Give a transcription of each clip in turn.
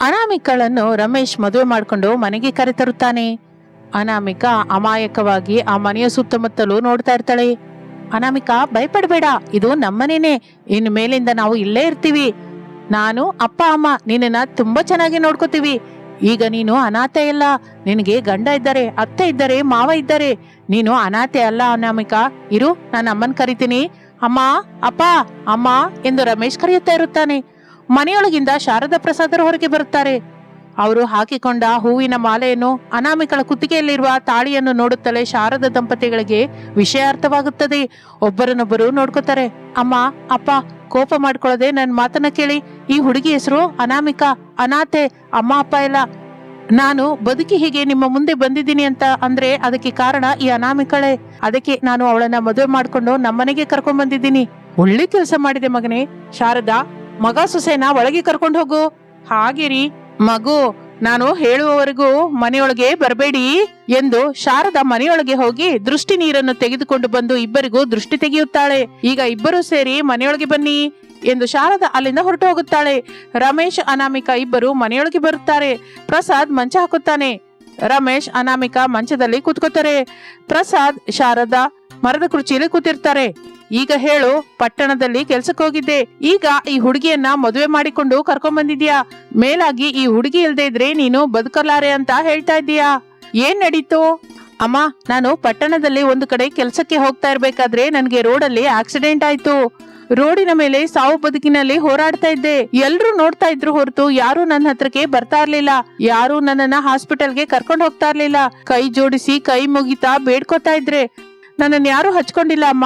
ಅನಾಮಿಕಳನ್ನು ರಮೇಶ್ ಮದುವೆ ಮಾಡಿಕೊಂಡು ಮನೆಗೆ ಕರೆತರುತ್ತಾನೆ. ಅನಾಮಿಕ ಅಮಾಯಕವಾಗಿ ಆ ಮನೆಯ ಸುತ್ತಮುತ್ತಲೂ ನೋಡ್ತಾ ಇರ್ತಾಳೆ. ಅನಾಮಿಕ, ಭಯಪಡಬೇಡ, ಇದು ನಮ್ಮನೇನೆ. ಇನ್ನು ಮೇಲಿಂದ ನಾವು ಇಲ್ಲೇ ಇರ್ತೀವಿ. ನಾನು, ಅಪ್ಪ, ಅಮ್ಮ ನಿನ್ನ ತುಂಬಾ ಚೆನ್ನಾಗಿ ನೋಡ್ಕೋತೀವಿ. ಈಗ ನೀನು ಅನಾಥೆ ಇಲ್ಲ ನಿನಗೆ ಗಂಡ ಇದ್ದಾರೆ, ಅತ್ತೆ ಇದ್ದಾರೆ, ಮಾವ ಇದ್ದಾರೆ. ನೀನು ಅನಾಥೆ ಅಲ್ಲ, ಅನಾಮಿಕ. ಇರು, ನಾನು ಅಮ್ಮನ್ ಕರಿತೀನಿ. ಅಮ್ಮ, ಅಪ್ಪ, ಅಮ್ಮ ಎಂದು ರಮೇಶ್ ಕರೆಯುತ್ತಾ ಇರುತ್ತಾನೆ. ಮನೆಯೊಳಗಿಂದ ಶಾರದಾ ಪ್ರಸಾದರು ಹೊರಗೆ ಬರುತ್ತಾರೆ. ಅವರು ಹಾಕಿಕೊಂಡ ಹೂವಿನ ಮಾಲೆಯನ್ನು ಅನಾಮಿಕಳ ಕುತ್ತಿಗೆಯಲ್ಲಿರುವ ತಾಳಿಯನ್ನು ನೋಡುತ್ತಲೇ ಶಾರದ ದಂಪತಿಗಳಿಗೆ ವಿಷಯ ಅರ್ಥವಾಗುತ್ತದೆ ಒಬ್ಬರನ್ನೊಬ್ಬರು ನೋಡ್ಕೋತಾರೆ. ಅಮ್ಮ, ಅಪ್ಪ, ಕೋಪ ಮಾಡ್ಕೊಳ್ಳದೆ ನನ್ನ ಮಾತನ್ನ ಕೇಳಿ. ಈ ಹುಡುಗಿ ಹೆಸರು ಅನಾಮಿಕ, ಅನಾಥೆ, ಅಮ್ಮ, ಅಪ್ಪ ಎಲ್ಲ. ನಾನು ಬದುಕಿ ಹೀಗೆ ನಿಮ್ಮ ಮುಂದೆ ಬಂದಿದ್ದೀನಿ ಅಂತ ಅಂದ್ರೆ ಅದಕ್ಕೆ ಕಾರಣ ಈ ಅನಾಮಿಕಳೆ. ಅದಕ್ಕೆ ನಾನು ಅವಳನ್ನ ಮದುವೆ ಮಾಡ್ಕೊಂಡು ನಮ್ಮನೆಗೆ ಕರ್ಕೊಂಡ್ ಬಂದಿದ್ದೀನಿ. ಒಳ್ಳೆ ಕೆಲಸ ಮಾಡಿದೆ ಮಗನೇ. ಶಾರದಾ ಮಗ ಸೊಸೆನ ಒಳಗೆ ಕರ್ಕೊಂಡು ಹೋಗು. ಹಾಗಿರಿ. ಮಗು, ನಾನು ಹೇಳುವವರೆಗೂ ಮನೆಯೊಳಗೆ ಬರಬೇಡಿ ಎಂದು ಶಾರದಾ ಮನೆಯೊಳಗೆ ಹೋಗಿ ದೃಷ್ಟಿ ನೀರನ್ನು ತೆಗೆದುಕೊಂಡು ಬಂದು ಇಬ್ಬರಿಗೂ ದೃಷ್ಟಿ ತೆಗೆಯುತ್ತಾಳೆ. ಈಗ ಇಬ್ಬರೂ ಸೇರಿ ಮನೆಯೊಳಗೆ ಬನ್ನಿ ಎಂದು ಶಾರದಾ ಅಲ್ಲಿಂದ ಹೊರಟು ಹೋಗುತ್ತಾಳೆ. ರಮೇಶ್, ಅನಾಮಿಕ ಇಬ್ಬರು ಮನೆಯೊಳಗೆ ಬರುತ್ತಾರೆ. ಪ್ರಸಾದ್ ಮಂಚ ಹಾಕುತ್ತಾನೆ. ರಮೇಶ್, ಅನಾಮಿಕ ಮಂಚದಲ್ಲಿ ಕೂತ್ಕೋತಾರೆ ಪ್ರಸಾದ್, ಶಾರದಾ ಮರದ ಕುರ್ಚಿಯಲ್ಲಿ ಕೂತಿರ್ತಾರೆ. ಈಗ ಹೇಳು, ಪಟ್ಟಣದಲ್ಲಿ ಕೆಲ್ಸಕ್ಕೆ ಹೋಗಿದ್ದೆ. ಈಗ ಈ ಹುಡುಗಿಯನ್ನ ಮದುವೆ ಮಾಡಿಕೊಂಡು ಕರ್ಕೊಂಡ್ ಬಂದಿದ್ಯಾ? ಮೇಲಾಗಿ ಈ ಹುಡುಗಿ ಇಲ್ದೇ ಇದ್ರೆ ನೀನು ಬದುಕಲಾರೆ ಅಂತ ಹೇಳ್ತಾ ಇದೀಯಾ ಏನ್ ನಡೀತು? ಅಮ್ಮ, ನಾನು ಪಟ್ಟಣದಲ್ಲಿ ಒಂದು ಕಡೆ ಕೆಲ್ಸಕ್ಕೆ ಹೋಗ್ತಾ ಇರ್ಬೇಕಾದ್ರೆ ನನ್ಗೆ ರೋಡಲ್ಲಿ ಆಕ್ಸಿಡೆಂಟ್ ಆಯ್ತು. ರೋಡಿನ ಮೇಲೆ ಸಾವು ಬದುಕಿನಲ್ಲಿ ಹೋರಾಡ್ತಾ ಇದ್ದೆ. ಎಲ್ರು ನೋಡ್ತಾ ಇದ್ರು ಹೊರತು ಯಾರು ನನ್ನ ಹತ್ರಕ್ಕೆ ಬರ್ತಾ ಇರ್ಲಿಲ್ಲ. ಯಾರು ನನ್ನನ್ನ ಹಾಸ್ಪಿಟಲ್ಗೆ ಕರ್ಕೊಂಡು ಹೋಗ್ತಾ ಇರ್ಲಿಲ್ಲ. ಕೈ ಜೋಡಿಸಿ ಕೈ ಮುಗಿತಾ ಬೇಡ್ಕೋತಾ ಇದ್ರೆ. ನನ್ನನ್ನು ಯಾರು ಹಚ್ಕೊಂಡಿಲ್ಲ ಅಮ್ಮ.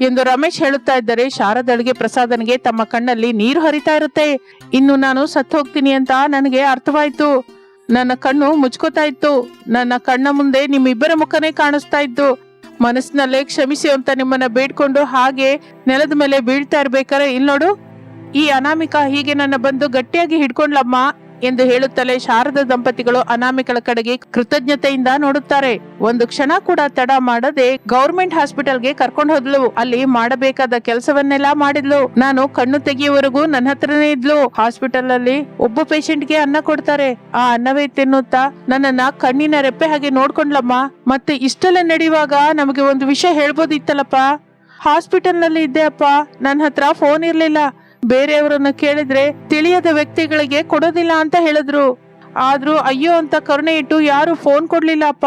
ಎಂದು ರಮೇಶ್ ಹೇಳುತ್ತಾ ಇದ್ದರೆ ಶಾರದಳಿಗೆ ಪ್ರಸಾದನಿಗೆ ತಮ್ಮ ಕಣ್ಣಲ್ಲಿ ನೀರು ಹರಿತಾ ಇರುತ್ತೆ. ಇನ್ನು ನಾನು ಸತ್ತು ಹೋಗ್ತೀನಿ ಅಂತ ನನಗೆ ಅರ್ಥವಾಯ್ತು. ನನ್ನ ಕಣ್ಣು ಮುಚ್ಕೋತಾ ಇತ್ತು. ನನ್ನ ಕಣ್ಣ ಮುಂದೆ ನಿಮ್ಮಿಬ್ಬರ ಮುಖನೇ ಕಾಣಿಸ್ತಾ ಇತ್ತು. ಮನಸ್ಸಿನಲ್ಲೇ ಕ್ಷಮಿಸಿ ಅಂತ ನಿಮ್ಮನ್ನ ಬೇಡ್ಕೊಂಡು ಹಾಗೆ ನೆಲದ ಮೇಲೆ ಬೀಳ್ತಾ ಇರ್ಬೇಕಾರೆ ಇಲ್ನೋಡು? ನೋಡು ಈ ಅನಾಮಿಕ ಹೀಗೆ ನನ್ನ ಬಂದು ಗಟ್ಟಿಯಾಗಿ ಹಿಡ್ಕೊಂಡ್ಲಮ್ಮ. ಎಂದು ಹೇಳುತ್ತಲೇ ಶಾರದ ದಂಪತಿಗಳು ಅನಾಮಿಕಳ ಕಡೆಗೆ ಕೃತಜ್ಞತೆಯಿಂದ ನೋಡುತ್ತಾರೆ. ಒಂದು ಕ್ಷಣ ಕೂಡ ತಡ ಮಾಡದೆ ಗೌರ್ಮೆಂಟ್ ಹಾಸ್ಪಿಟಲ್ಗೆ ಕರ್ಕೊಂಡು ಹೋದ್ಲು. ಅಲ್ಲಿ ಮಾಡಬೇಕಾದ ಕೆಲಸವನ್ನೆಲ್ಲ ಮಾಡಿದ್ಲು. ನಾನು ಕಣ್ಣು ತೆಗೆಯುವವರೆಗೂ ನನ್ನ ಹತ್ರನೇ ಇದ್ಲು. ಹಾಸ್ಪಿಟಲ್ ಅಲ್ಲಿ ಒಬ್ಬ ಪೇಷಂಟ್ಗೆ ಅನ್ನ ಕೊಡ್ತಾರೆ. ಆ ಅನ್ನವೇ ತಿನ್ನುತ್ತಾ ನನ್ನನ್ನ ಕಣ್ಣಿನ ರೆಪ್ಪೆ ಹಾಗೆ ನೋಡ್ಕೊಂಡ್ಲಮ್ಮ. ಮತ್ತೆ ಇಷ್ಟೆಲ್ಲ ನಡೆಯುವಾಗ ನಮಗೆ ಒಂದು ವಿಷಯ ಹೇಳ್ಬೋದಿತ್ತಲ್ಲಪ್ಪ? ಹಾಸ್ಪಿಟಲ್ನಲ್ಲಿ ಇದ್ದೆ ಅಪ್ಪ. ನನ್ನ ಹತ್ರ ಫೋನ್ ಇರ್ಲಿಲ್ಲ. ಬೇರೆಯವರನ್ನ ಕೇಳಿದ್ರೆ ತಿಳಿಯದ ವ್ಯಕ್ತಿಗಳಿಗೆ ಕೊಡೋದಿಲ್ಲ ಅಂತ ಹೇಳಿದ್ರು. ಆದ್ರೂ ಅಯ್ಯೋ ಅಂತ ಕರುಣೆ ಇಟ್ಟು ಯಾರು ಫೋನ್ ಕೊಡ್ಲಿಲ್ಲ ಅಪ್ಪ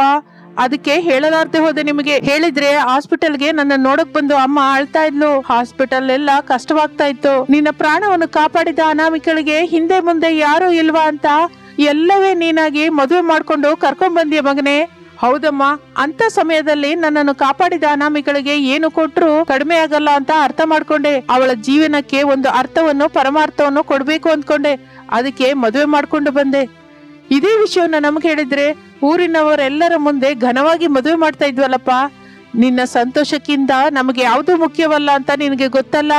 ಅದಕ್ಕೆ ಹೇಳಲಾರ್ದೆ ಹೋದೆ ನಿಮಗೆ. ಹೇಳಿದ್ರೆ ಹಾಸ್ಪಿಟಲ್ಗೆ ನನ್ನ ನೋಡಕ್ ಬಂದು ಅಮ್ಮ ಅಳ್ತಾ ಇದ್ಲು. ಹಾಸ್ಪಿಟಲ್ ಎಲ್ಲ ಕಷ್ಟವಾಗ್ತಾ ಇತ್ತು. ನಿನ್ನ ಪ್ರಾಣವನ್ನು ಕಾಪಾಡಿದ ಅನಾಮಿಕಳಿಗೆ ಹಿಂದೆ ಮುಂದೆ ಯಾರು ಇಲ್ವಾ ಅಂತ ಎಲ್ಲವೇ ನೀನಾಗಿ ಮದುವೆ ಮಾಡ್ಕೊಂಡು ಕರ್ಕೊಂಡ್ ಬಂದಿಯ ಮಗನೇ. ಹೌದಮ್ಮ, ಅಂತ ಸಮಯದಲ್ಲಿ ನನ್ನನ್ನು ಕಾಪಾಡಿದ ಅನಾಮಿಗಳಿಗೆ ಏನು ಕೊಟ್ರು ಕಡಿಮೆ ಆಗಲ್ಲ ಅಂತ ಅರ್ಥ ಮಾಡ್ಕೊಂಡೆ. ಅವಳ ಜೀವನಕ್ಕೆ ಒಂದು ಅರ್ಥವನ್ನು, ಪರಮಾರ್ಥವನ್ನು ಕೊಡ್ಬೇಕು ಅಂದ್ಕೊಂಡೆ. ಅದಕ್ಕೆ ಮದುವೆ ಮಾಡ್ಕೊಂಡು ಬಂದೆ. ಇದೇ ವಿಷಯವನ್ನ ನಮ್ಗೆ ಹೇಳಿದ್ರೆ ಊರಿನವರೆಲ್ಲರ ಮುಂದೆ ಘನವಾಗಿ ಮದುವೆ ಮಾಡ್ತಾ ಇದ್ವಲ್ಲಪ್ಪ. ನಿನ್ನ ಸಂತೋಷಕ್ಕಿಂತ ನಮಗೆ ಯಾವುದು ಮುಖ್ಯವಲ್ಲ ಅಂತ ನಿನಗೆ ಗೊತ್ತಲ್ಲ?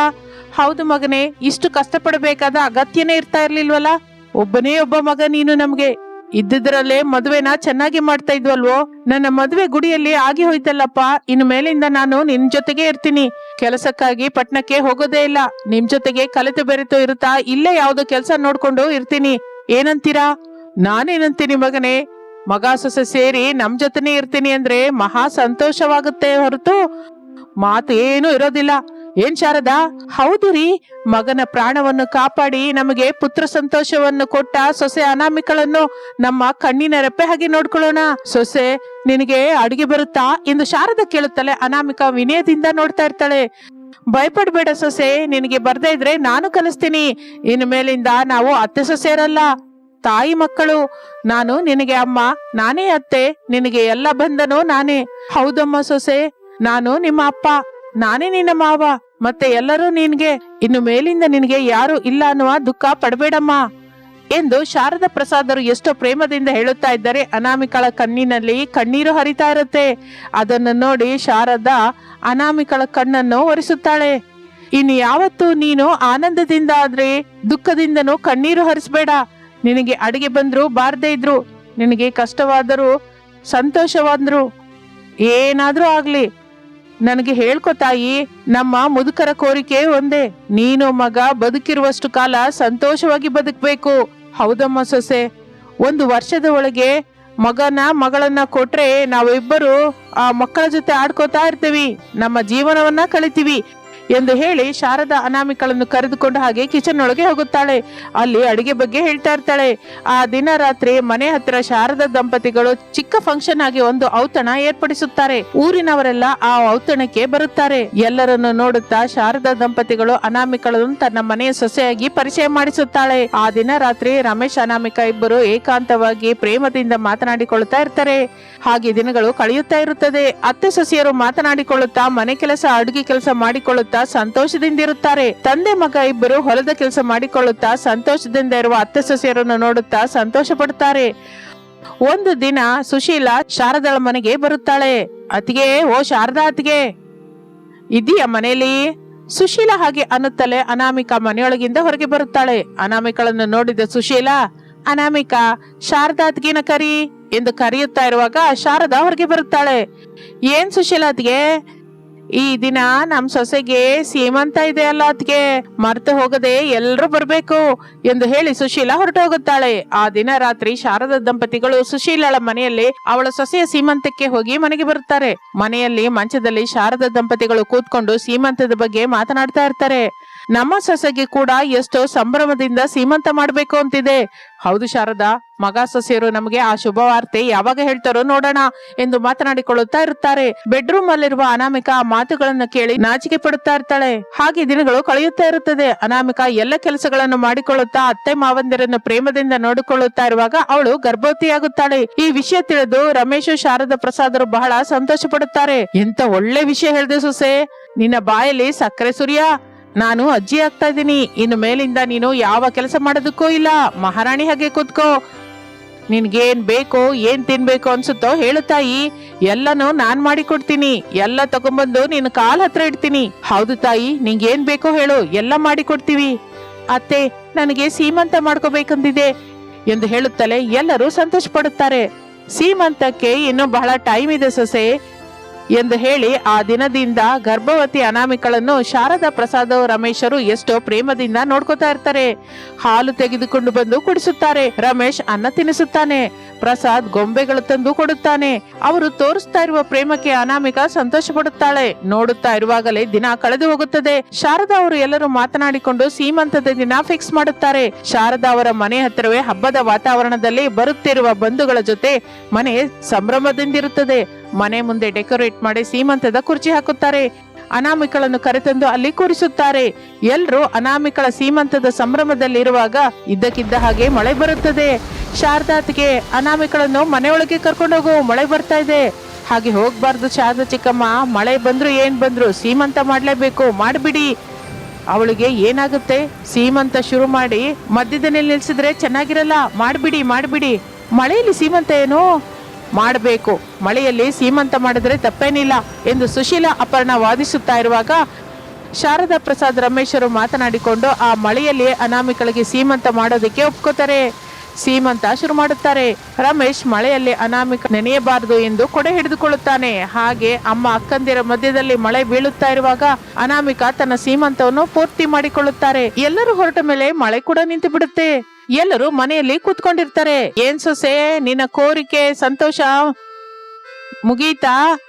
ಹೌದು ಮಗನೇ, ಇಷ್ಟು ಕಷ್ಟಪಡಬೇಕಾದ ಅಗತ್ಯನೇ ಇರ್ತಾ ಇರ್ಲಿಲ್ವಲ್ಲ? ಒಬ್ಬನೇ ಒಬ್ಬ ಮಗ ನೀನು ನಮ್ಗೆ. ಇದ್ದಿದ್ರಲ್ಲೇ ಮದುವೆನ ಚೆನ್ನಾಗಿ ಮಾಡ್ತಾ ಇದ್ವಲ್ವೋ? ನನ್ನ ಮದುವೆ ಗುಡಿಯಲ್ಲಿ ಆಗಿ ಹೋಯ್ತಲ್ಲಪ್ಪ. ಇನ್ನು ಮೇಲಿಂದ ನಾನು ನಿನ್ ಜೊತೆಗೆ ಇರ್ತೀನಿ. ಕೆಲಸಕ್ಕಾಗಿ ಪಟ್ಣಕ್ಕೆ ಹೋಗೋದೇ ಇಲ್ಲ. ನಿಮ್ ಜೊತೆಗೆ ಕಲಿತು ಬೆರೆತು ಇರುತ್ತಾ ಇಲ್ಲೇ ಯಾವ್ದೋ ಕೆಲಸ ನೋಡ್ಕೊಂಡು ಇರ್ತೀನಿ. ಏನಂತೀರಾ? ನಾನೇನಂತೀನಿ ಮಗನೇ? ಮಗ ಸೊಸೆ ಸೇರಿ ನಮ್ ಜೊತೆನೆ ಇರ್ತೀನಿ ಅಂದ್ರೆ ಮಹಾ ಸಂತೋಷವಾಗುತ್ತೆ ಹೊರತು ಮಾತು ಏನು ಇರೋದಿಲ್ಲ. ಏನ್ ಶಾರದಾ? ಹೌದು ರೀ. ಮಗನ ಪ್ರಾಣವನ್ನು ಕಾಪಾಡಿ ನಮಗೆ ಪುತ್ರ ಸಂತೋಷವನ್ನು ಕೊಟ್ಟ ಸೊಸೆ ಅನಾಮಿಕಳನ್ನು ನಮ್ಮ ಕಣ್ಣಿನ ರೆಪ್ಪೆ ಹಾಗೆ ನೋಡ್ಕೊಳ್ಳೋಣ. ಸೊಸೆ, ನಿನಗೆ ಅಡುಗೆ ಬರುತ್ತಾ? ಎಂದು ಶಾರದ ಕೇಳುತ್ತಲೆ ಅನಾಮಿಕ ವಿನಯದಿಂದ ನೋಡ್ತಾ ಇರ್ತಾಳೆ. ಭಯಪಡ್ಬೇಡ ಸೊಸೆ, ನಿನಗೆ ಬರ್ದೇ ಇದ್ರೆ ನಾನು ಕಲಿಸ್ತೀನಿ. ಇನ್ನು ಮೇಲಿಂದ ನಾವು ಅತ್ತೆ ಸೊಸೆಯರಲ್ಲ. ತಾಯಿ ಮಕ್ಕಳು, ನಾನು ನಿನಗೆ ಅಮ್ಮ, ನಾನೇ ಅತ್ತೆ, ನಿನಗೆ ಎಲ್ಲ ಬಂದನು ನಾನೇ. ಹೌದಮ್ಮ ಸೊಸೆ, ನಾನು ನಿಮ್ಮ ಅಪ್ಪ, ನಾನೇ ನಿನ್ನ ಮಾವ. ಮತ್ತೆ ಎಲ್ಲರೂ ನಿನ್ಗೆ, ಇನ್ನು ಮೇಲಿಂದ ನಿನಗೆ ಯಾರು ಇಲ್ಲ ಅನ್ನುವ ದುಃಖ ಪಡಬೇಡಮ್ಮ ಎಂದು ಶಾರದ ಪ್ರಸಾದರು ಎಷ್ಟೋ ಪ್ರೇಮದಿಂದ ಹೇಳುತ್ತಾ ಇದ್ದಾರೆ ಅನಾಮಿಕಳ ಕಣ್ಣಿನಲ್ಲಿ ಕಣ್ಣೀರು ಹರಿತಾ ಇರುತ್ತೆ. ಅದನ್ನು ನೋಡಿ ಶಾರದ ಅನಾಮಿಕಳ ಕಣ್ಣನ್ನು ಒರೆಸುತ್ತಾಳೆ. ಇನ್ನು ಯಾವತ್ತು ನೀನು ಆನಂದದಿಂದ ಆದ್ರೆ ದುಃಖದಿಂದನೂ ಕಣ್ಣೀರು ಹರಿಸಬೇಡ. ನಿನಗೆ ಅಡಿಗೆ ಬಂದ್ರು ಬಾರದೇ ಇದ್ರು. ನಿನಗೆ ಕಷ್ಟವಾದರೂ ಸಂತೋಷವಾದ್ರು ಏನಾದ್ರೂ ಆಗ್ಲಿ. ನನಗೆ ಹೇಳ್ಕೊ ತಾಯಿ, ನಮ್ಮ ಮುದುಕರ ಕೋರಿಕೆ ಒಂದೇ. ನೀನು ಮಗ ಬದುಕಿರುವಷ್ಟು ಕಾಲ ಸಂತೋಷವಾಗಿ ಬದುಕಬೇಕು. ಹೌದಮ್ಮ ಸೊಸೆ. ಒಂದು ವರ್ಷದ ಒಳಗೆ ಮಗನ ಮಗಳನ್ನ ಕೊಟ್ರೆ ನಾವಿಬ್ಬರು ಆ ಮಕ್ಕಳ ಜೊತೆ ಆಡ್ಕೋತಾ ಇರ್ತೀವಿ. ನಮ್ಮ ಜೀವನವನ್ನ ಕಳಿತೀವಿ. ಎಂದು ಹೇಳಿ ಶಾರದಾ ಅನಾಮಿಕಳನ್ನು ಕರೆದುಕೊಂಡು ಹಾಗೆ ಕಿಚನ್ ಒಳಗೆ ಹೋಗುತ್ತಾಳೆ. ಅಲ್ಲಿ ಅಡಿಗೆ ಬಗ್ಗೆ ಹೇಳ್ತಾ ಇರ್ತಾಳೆ. ಆ ದಿನ ರಾತ್ರಿ ಮನೆ ಹತ್ರ ಶಾರದಾ ದಂಪತಿಗಳು ಚಿಕ್ಕ ಫಂಕ್ಷನ್ ಆಗಿ ಒಂದು ಔತಣ ಏರ್ಪಡಿಸುತ್ತಾರೆ. ಊರಿನವರೆಲ್ಲ ಆ ಔತಣಕ್ಕೆ ಬರುತ್ತಾರೆ. ಎಲ್ಲರನ್ನು ನೋಡುತ್ತಾ ಶಾರದಾ ದಂಪತಿಗಳು ಅನಾಮಿಕಳನ್ನು ತನ್ನ ಮನೆಯ ಸೊಸೆಯಾಗಿ ಪರಿಚಯ ಮಾಡಿಸುತ್ತಾಳೆ. ಆ ದಿನ ರಾತ್ರಿ ರಮೇಶ್ ಅನಾಮಿಕ ಇಬ್ಬರು ಏಕಾಂತವಾಗಿ ಪ್ರೇಮದಿಂದ ಮಾತನಾಡಿಕೊಳ್ಳುತ್ತಾ ಇರ್ತಾರೆ. ಹಾಗೆ ದಿನಗಳು ಕಳೆಯುತ್ತಾ ಇರುತ್ತದೆ. ಅತ್ತೆ ಸೊಸೆಯರು ಮಾತನಾಡಿಕೊಳ್ಳುತ್ತಾ ಮನೆ ಕೆಲಸ, ಅಡುಗೆ ಕೆಲಸ ಮಾಡಿಕೊಳ್ಳುತ್ತಾ ಸಂತೋಷದಿಂದ ಇರುತ್ತಾರೆ. ತಂದೆ ಮಗ ಇಬ್ಬರು ಹೊಲದ ಕೆಲಸ ಮಾಡಿಕೊಳ್ಳುತ್ತಾ ಸಂತೋಷದಿಂದ ಇರುವ ಅತ್ತೆ ಸೊಸೆಯರನ್ನು ನೋಡುತ್ತಾ ಸಂತೋಷ ಪಡುತ್ತಾರೆ ಒಂದು ದಿನ ಸುಶೀಲಾ ಶಾರದಳ ಮನೆಗೆ ಬರುತ್ತಾಳೆ. ಅತಿಗೆ ಓ ಶಾರದಾ ಅತಿಗೆ ಇದೀಯ ಮನೆಯಲ್ಲಿ? ಸುಶೀಲ ಹಾಗೆ ಅನ್ನುತ್ತಲೇ ಅನಾಮಿಕಾ ಮನೆಯೊಳಗಿಂದ ಹೊರಗೆ ಬರುತ್ತಾಳೆ. ಅನಾಮಿಕಳನ್ನು ನೋಡಿದ ಸುಶೀಲಾ, ಅನಾಮಿಕಾ, ಶಾರದಾ ಅತ್ಗಿನ ಕರಿ? ಎಂದು ಕರೆಯುತ್ತಾ ಇರುವಾಗ ಶಾರದಾ ಹೊರಗೆ ಬರುತ್ತಾಳೆ. ಏನ್ ಸುಶೀಲಾ ಅತ್ಗೆ ಈ ದಿನ ನಮ್ ಸೊಸೆಗೆ ಸೀಮಂತ ಇದೆ ಅಲ್ಲ ಅದ್ಗೆ ಮರ್ತು ಹೋಗದೆ ಎಲ್ರೂ ಬರ್ಬೇಕು ಎಂದು ಹೇಳಿ ಸುಶೀಲ ಹೊರಟು ಹೋಗುತ್ತಾಳೆ. ಆ ದಿನ ರಾತ್ರಿ ಶಾರದ ದಂಪತಿಗಳು ಸುಶೀಲಳ ಮನೆಯಲ್ಲಿ ಅವಳ ಸೊಸೆಯ ಸೀಮಂತಕ್ಕೆ ಹೋಗಿ ಮನೆಗೆ ಬರುತ್ತಾರೆ. ಮನೆಯಲ್ಲಿ ಮಂಚದಲ್ಲಿ ಶಾರದ ದಂಪತಿಗಳು ಕೂತ್ಕೊಂಡು ಸೀಮಂತದ ಬಗ್ಗೆ ಮಾತನಾಡ್ತಾ ಇರ್ತಾರೆ. ನಮ್ಮ ಸೊಸೆಗೆ ಕೂಡ ಎಷ್ಟೋ ಸಂಭ್ರಮದಿಂದ ಸೀಮಂತ ಮಾಡ್ಬೇಕು ಅಂತಿದೆ. ಹೌದು ಶಾರದಾ, ಮಗ ಸೊಸೆಯರು ನಮಗೆ ಆ ಶುಭವಾರ್ತೆ ಯಾವಾಗ ಹೇಳ್ತಾರೋ ನೋಡೋಣ ಎಂದು ಮಾತನಾಡಿಕೊಳ್ಳುತ್ತಾ ಇರುತ್ತಾರೆ. ಬೆಡ್ರೂಮ್ ಅಲ್ಲಿರುವ ಅನಾಮಿಕಾ ಮಾತುಗಳನ್ನು ಕೇಳಿ ನಾಚಿಕೆ ಪಡುತ್ತಾ ಇರ್ತಾಳೆ. ಹಾಗೆ ದಿನಗಳು ಕಳೆಯುತ್ತಾ ಇರುತ್ತದೆ. ಅನಾಮಿಕಾ ಎಲ್ಲ ಕೆಲಸಗಳನ್ನು ಮಾಡಿಕೊಳ್ಳುತ್ತಾ ಅತ್ತೆ ಮಾವಂದಿರನ್ನು ಪ್ರೇಮದಿಂದ ನೋಡಿಕೊಳ್ಳುತ್ತಾ ಇರುವಾಗ ಅವಳು ಗರ್ಭವತಿಯಾಗುತ್ತಾಳೆ. ಈ ವಿಷಯ ತಿಳಿದು ರಮೇಶ್, ಶಾರದ ಪ್ರಸಾದರು ಬಹಳ ಸಂತೋಷ ಪಡುತ್ತಾರೆ ಎಂತ ಒಳ್ಳೆ ವಿಷಯ ಹೇಳಿದೆ ಸೊಸೆ. ನಿನ್ನ ಬಾಯಲ್ಲಿ ಸಕ್ಕರೆ ಸುರಿಯ. ನಾನು ಅಜ್ಜಿ ಆಗ್ತಾ ಇದ್ದೀನಿ. ಇನ್ನು ಮೇಲಿಂದ ನೀನು ಯಾವ ಕೆಲಸ ಮಾಡೋದಕ್ಕೂ ಇಲ್ಲ. ಮಹಾರಾಣಿ ಹಾಗೆ ಕೂತ್ಕೋ. ನಿನ್ಗೇನ್ ಬೇಕೋ, ಏನ್ ತಿನ್ಬೇಕು ಅನ್ಸುತ್ತೋ ಹೇಳು ತಾಯಿ. ಎಲ್ಲನೂ ನಾನ್ ಮಾಡಿಕೊಡ್ತೀನಿ. ಎಲ್ಲ ತಗೊಂಬಂದು ನಿನ್ ಕಾಲ್ ಹತ್ರ ಇಡ್ತೀನಿ. ಹೌದು ತಾಯಿ, ನಿಂಗೇನ್ ಬೇಕೋ ಹೇಳು. ಎಲ್ಲ ಮಾಡಿಕೊಡ್ತೀವಿ. ಅತ್ತೆ, ನನಗೆ ಸೀಮಂತ ಮಾಡ್ಕೋಬೇಕಂದಿದೆ ಎಂದು ಹೇಳುತ್ತಲೇ ಎಲ್ಲರೂ ಸಂತೋಷ ಪಡುತ್ತಾರೆ ಸೀಮಂತಕ್ಕೆ ಇನ್ನು ಬಹಳ ಟೈಮ್ ಇದೆ ಸೊಸೆ. ಎಂದು ಹೇಳಿ ಆ ದಿನದಿಂದ ಗರ್ಭವತಿ ಅನಾಮಿಕಳನ್ನು ಶಾರದಾ ಪ್ರಸಾದ್ ರಮೇಶರು ಎಷ್ಟೋ ಪ್ರೇಮದಿಂದ ನೋಡ್ಕೋತಾ ಇರ್ತಾರೆ. ಹಾಲು ತೆಗೆದುಕೊಂಡು ಬಂದು ಕುಡಿಸುತ್ತಾರೆ. ರಮೇಶ್ ಅನ್ನ ತಿನ್ನಿಸುತ್ತಾನೆ ಪ್ರಸಾದ್ ಗೊಂಬೆಗಳು ತಂದು ಕೊಡುತ್ತಾನೆ. ಅವರು ತೋರಿಸ್ತಾ ಇರುವ ಪ್ರೇಮಕ್ಕೆ ಅನಾಮಿಕ ಸಂತೋಷ ಪಡುತ್ತಾಳೆ ನೋಡುತ್ತಾ ಇರುವಾಗಲೇ ದಿನ ಕಳೆದು ಹೋಗುತ್ತದೆ. ಶಾರದಾ ಅವರು ಎಲ್ಲರೂ ಮಾತನಾಡಿಕೊಂಡು ಸೀಮಂತದ ದಿನ ಫಿಕ್ಸ್ ಮಾಡುತ್ತಾರೆ. ಶಾರದಾ ಅವರ ಮನೆ ಹತ್ತಿರವೇ ಹಬ್ಬದ ವಾತಾವರಣದಲ್ಲಿ ಬರುತ್ತಿರುವ ಬಂಧುಗಳ ಜೊತೆ ಮನೆ ಸಂಭ್ರಮದಿಂದಿರುತ್ತದೆ. ಮನೆ ಮುಂದೆ ಡೆಕೋರೇಟ್ ಮಾಡಿ ಸೀಮಂತದ ಕುರ್ಚಿ ಹಾಕುತ್ತಾರೆ. ಅನಾಮಿಕಳನ್ನು ಕರೆತಂದು ಅಲ್ಲಿ ಕೂರಿಸುತ್ತಾರೆ. ಎಲ್ಲರೂ ಅನಾಮಿಕಳ ಸೀಮಂತದ ಸಂಭ್ರಮದಲ್ಲಿರುವಾಗ ಇದ್ದಕ್ಕಿದ್ದ ಹಾಗೆ ಮಳೆ ಬರುತ್ತದೆ. ಶಾರದಾತ್ಗೆ ಅನಾಮಿಕಳನ್ನು ಮನೆಯೊಳಗೆ ಕರ್ಕೊಂಡು ಹೋಗು, ಮಳೆ ಬರ್ತಾ ಇದೆ. ಹಾಗೆ ಹೋಗ್ಬಾರ್ದು ಶಾರದಾ ಚಿಕ್ಕಮ್ಮ, ಮಳೆ ಬಂದ್ರು ಏನ್ ಬಂದ್ರು ಸೀಮಂತ ಮಾಡ್ಲೇಬೇಕು, ಮಾಡ್ಬಿಡಿ. ಅವಳಿಗೆ ಏನಾಗುತ್ತೆ? ಸೀಮಂತ ಶುರು ಮಾಡಿ ಮಧ್ಯದಲ್ಲಿ ನಿಲ್ಸಿದ್ರೆ ಚೆನ್ನಾಗಿರಲ್ಲ, ಮಾಡ್ಬಿಡಿ ಮಾಡ್ಬಿಡಿ. ಮಳೆಯಲ್ಲಿ ಸೀಮಂತ ಏನು? ಮಾಡಬೇಕು. ಮಳೆಯಲ್ಲಿ ಸೀಮಂತ ಮಾಡಿದರೆ ತಪ್ಪೇನಿಲ್ಲ ಎಂದು ಸುಶೀಲಾ ಅಪರ್ಣ ವಾದಿಸುತ್ತಾ ಇರುವಾಗ ಶಾರದಾ ಪ್ರಸಾದ್ ರಮೇಶರು ಮಾತನಾಡಿಕೊಂಡು, ಆ ಮಳೆಯಲ್ಲಿ ಅನಾಮಿಕಳಿಗೆ ಸೀಮಂತ ಮಾಡೋದಕ್ಕೆ ಒಪ್ಕೋತಾರೆ. ಸೀಮಂತ ಶುರು ಮಾಡುತ್ತಾರೆ. ರಮೇಶ್ ಮಳೆಯಲ್ಲಿ ಅನಾಮಿಕ ನೆನೆಯಬಾರದು ಎಂದು ಕೊಡೆ ಹಿಡಿದುಕೊಳ್ಳುತ್ತಾನೆ. ಹಾಗೆ ಅಮ್ಮ ಅಕ್ಕಂದಿರ ಮಧ್ಯದಲ್ಲಿ ಮಳೆ ಬೀಳುತ್ತಾ ಇರುವಾಗ ಅನಾಮಿಕ ತನ್ನ ಸೀಮಂತವನ್ನು ಪೂರ್ತಿ ಮಾಡಿಕೊಳ್ಳುತ್ತಾರೆ. ಎಲ್ಲರೂ ಹೊರಟ ಮೇಲೆ ಮಳೆ ಕೂಡ ನಿಂತು ಬಿಡುತ್ತೆ ಎಲ್ಲರೂ ಮನೆಯಲ್ಲಿ ಕೂತ್ಕೊಂಡಿರ್ತಾರೆ. ಏನ್ ಸೊಸೆ, ನಿನ್ನ ಕೋರಿಕೆ, ಸಂತೋಷ ಮುಗೀತಾ?